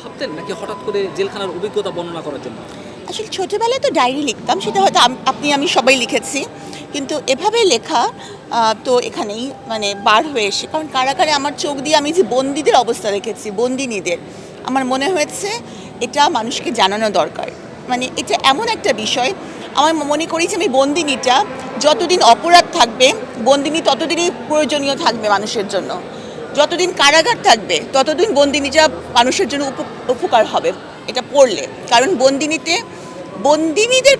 ভাবতেন নাকি হঠাৎ করে জেলখানার অভিজ্ঞতা বর্ণনা করার জন্য? আসলে ছোটোবেলায় তো ডায়েরি লিখতাম, সেটা হয়তো আপনি, আমি সবাই লিখেছি। কিন্তু এভাবে লেখা তো এখানেই মানে বার হয়ে এসে, কারণ কারাগারে আমার চোখ দিয়ে আমি যে বন্দিদের অবস্থা দেখেছি, বন্দিনীদের, আমার মনে হয়েছে এটা মানুষকে জানানো দরকার। মানে এটা এমন একটা বিষয়, আমার মনে করি যে আমি বন্দিনীটা যতদিন অপরাধ থাকবে, বন্দিনী ততদিনই প্রয়োজনীয় থাকবে মানুষের জন্য। যতদিন কারাগার থাকবে, ততদিন বন্দিনীটা মানুষের জন্য উপ- উপকার হবে, এটা পড়লে। কারণ বন্দিনীতে, বন্দিনীদের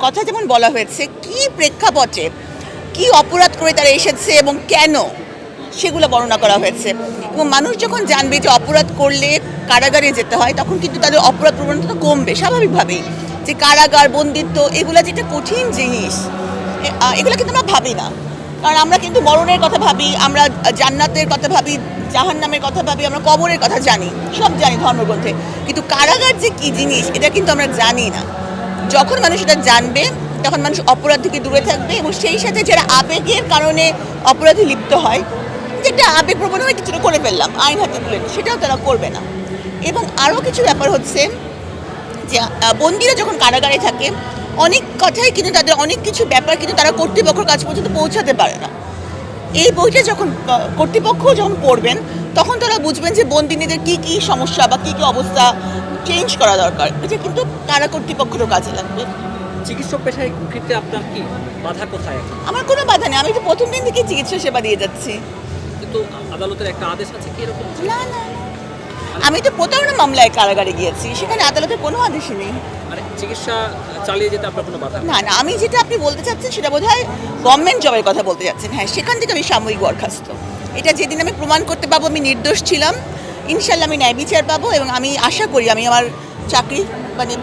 কথা যেমন বলা হয়েছে, কি প্রেক্ষাপটে কি অপরাধ করে তারা এসেছে এবং কেন সেগুলো বর্ণনা করা হয়েছে। এবং মানুষ যখন জানবে যে অপরাধ করলে কারাগারে যেতে হয়, তখন কিন্তু তাদের অপরাধ প্রবণতা কমবে, স্বাভাবিকভাবেই। যে কারাগার, বন্দিত্ব, এগুলো যেটা কঠিন জিনিস এগুলো কিন্তু আমরা ভাবি না। কারণ আমরা কিন্তু মরণের কথা ভাবি, আমরা জান্নাতের কথা ভাবি, জাহান্নামের কথা ভাবি, আমরা কবরের কথা জানি, সব জানি ধর্মগ্রন্থে। কিন্তু কারাগার যে কি জিনিস, এটা কিন্তু আমরা জানি না। যখন মানুষ এটা জানবে, তখন মানুষ অপরাধ থেকে দূরে থাকবে এবং সেই সাথে যারা আবেগের কারণে অপরাধে লিপ্ত হয়, যেটা আবেগ প্রবণ হয় কিছুটা করে ফেললাম, আইন হাতে তুলে সেটাও তারা করবে না। এবং আরও কিছু ব্যাপার হচ্ছে যে বন্দিরা যখন কারাগারে থাকে অনেক কথাই কিন্তু তাদের অনেক কিছু ব্যাপার কিন্তু তারা কর্তৃপক্ষের কাছ পর্যন্ত পৌঁছাতে পারে না। এই বইটা যখন কর্তৃপক্ষ যখন পড়বেন তখন তারা বুঝবেন যে বন্দিনীদের কি কি সমস্যা বা কি কি অবস্থা চেঞ্জ করা দরকার। এটা কিন্তু কারা কর্তৃপক্ষেরও কাজে লাগবে। চিকিৎসক পেশায় ক্ষেত্রে আপনার কি বাধা কোথায় আমার কোনো বাধা নেই। আমি তো প্রথম দিন থেকে চিকিৎসা সেবা দিয়ে যাচ্ছি। কিন্তু আদালতের একটা আদেশ আছে কি এরকম? না না। আমি তো প্রতারণা মামলায় কারাগারে গিয়েছি। সেখানে আদালতের কোনো আদেশ নেই। মানে চিকিৎসা চালিয়ে যেতে আপনার কোনো বাধা না না আমি যেটা আপনি বলতে চাচ্ছেন সেটা বোধ হয় গভর্নমেন্ট জবের কথা বলতে যাচ্ছেন হ্যাঁ সেখান থেকে আমি সাময়িক বরখাস্ত। এটা যেদিন আমি প্রমাণ করতে পারব আমি নির্দোষ ছিলাম। ইনশাল্লাহ আমি ন্যায় বিচার পাবো এবং আমি আশা করি আমি আমার চাকরি মানে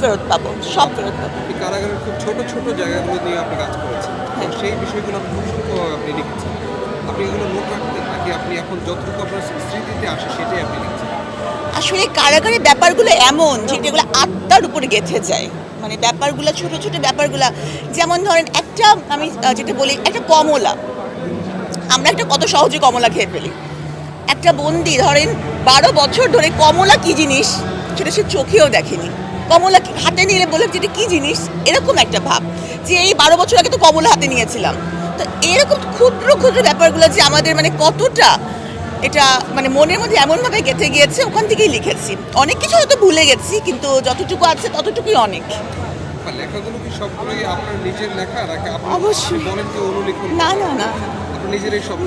ফেরত পাবো সব ফেরত পাবো। কারাগারের খুব ছোট ছোট জায়গাগুলো নিয়ে আপনি কাজ করেছেন। এবং সেই বিষয়গুলো আপনি খুব আপনি লিখেছেন। আপনি এগুলো নোট রাখতেন নাকি আপনি এখন যতটুকু আপনার স্মৃতিতে আসে সেটাই আপনি লিখছেন? আসলে কারাগারের ব্যাপারগুলো এমন যেগুলো আত্মার উপরে গেঁথে যায়। মানে ব্যাপারগুলো, ছোট ছোট ব্যাপারগুলো। যেমন ধরেন একটা, আমি যেটা বলি, একটা কমলা। আমরা একটা কত সহজে কমলা খেয়ে ফেলি। একটা বন্দি, ধরেন বারো বছর ধরে কমলা কি জিনিস? সেটা সে চোখেও দেখেনি। কমলা হাতে নিলে বলে যেটা কি জিনিস? এরকম একটা ভাব। যে এই বারো বছর আগে তো কমলা হাতে নিয়েছিলাম। তো এরকম ক্ষুদ্র ক্ষুদ্র ব্যাপারগুলো যে আমাদের মানে কতটা এটা মানে মনের মধ্যে এমনভাবে গেঁথে গিয়েছে ওখান থেকেই লিখেছি। অনেক কিছু হয়তো ভুলে গেছি কিন্তু যতটুকু আছে ততটুকুই অনেক। লেখাগুলো কি সবগুলোই আপনার নিজের লেখা নাকি অবশ্যই। বলেন অনুলিখন না না না।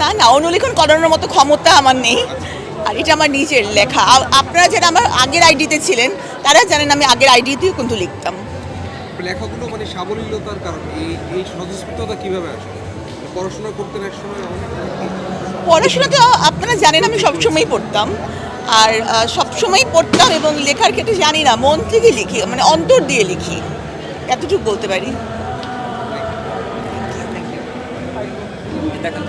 না। না অনুলিখন করানোর মতো ক্ষমতা আমার নেই। আর এটা আমার নিজের লেখা। আপনারা যারা আমার আগের আইডিতে ছিলেন তারা জানেন আমি আগের আইডিতেও কিন্তু লিখতাম। লেখাগুলো মানে সাবলীলতার কারণে এই এই স্বতঃস্ফূর্ততা কীভাবে আসে? পড়াশোনা করতেন এক সময় পড়াশোনা তো আপনারা জানেন, আমি সবসময়ই পড়তাম। আর সবসময়ই পড়তাম এবং লেখার ক্ষেত্রে জানি না, মন থেকে লিখি মানে অন্তর দিয়ে লিখি। এতটুকু বলতে পারি। দেখেন